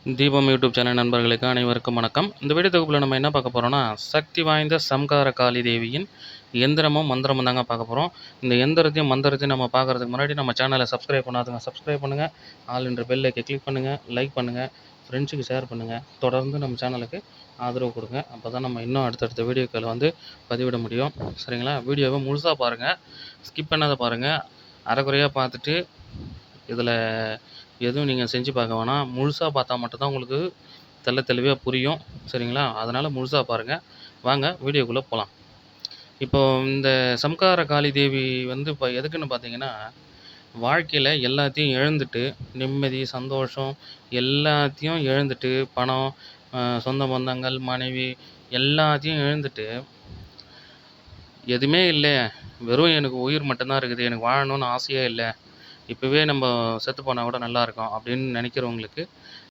தீபம் YouTube channel நண்பர்களுக்கு அனைவருக்கும் வணக்கம். இந்த வீடியோ தொகுப்பில் நம்ம என்ன பார்க்க போகிறோம்னா சக்தி வாய்ந்த சம்கார காளி தேவியின் எந்திரமும் மந்திரமும் தாங்க பார்க்க போகிறோம் இந்த எந்திரத்தையும் மந்திரத்தையும் நம்ம பார்க்குறதுக்கு முன்னாடி நம்ம சேனலை சப்ஸ்கிரைப் பண்ணாதுங்க சப்ஸ்கிரைப் பண்ணுங்கள் ஆல் என்ற பெல்லைக்கு கிளிக் பண்ணுங்கள் லைக் பண்ணுங்கள் ஃப்ரெண்ட்ஸுக்கு ஷேர் பண்ணுங்கள் தொடர்ந்து நம்ம சேனலுக்கு ஆதரவு கொடுங்க. அப்போ தான் நம்ம இன்னும் அடுத்தடுத்த வீடியோக்களை வந்து பதிவிட முடியும். சரிங்களா? வீடியோவை முழுசாக பாருங்கள் ஸ்கிப் பண்ணாத பாருங்கள் அரைக்குறையாக பார்த்துட்டு இதில் எதுவும் நீங்கள் செஞ்சு பார்க்க வேணாம். முழுசாக பார்த்தா மட்டும்தான் உங்களுக்கு தெள்ள தெளிவாக புரியும். சரிங்களா? அதனால் முழுசாக பாருங்கள் வாங்க வீடியோக்குள்ளே போகலாம் இப்போ இந்த சம்கார காளி தேவி வந்து இப்போ எதுக்குன்னு பார்த்தீங்கன்னா வாழ்க்கையில் எல்லாத்தையும் இழந்துட்டு நிம்மதி சந்தோஷம் எல்லாத்தையும் இழந்துட்டு பணம் சொந்த பந்தங்கள் மனைவி எல்லாத்தையும் இழந்துட்டு எதுவுமே இல்லை. வெறும் எனக்கு உயிர் மட்டும்தான் இருக்குது. எனக்கு வாழணும்னு ஆசையே இல்லை. இப்போவே நம்ம செத்து போனால் கூட நல்லா இருக்கும் அப்படின்னு நினைக்கிறவங்களுக்கு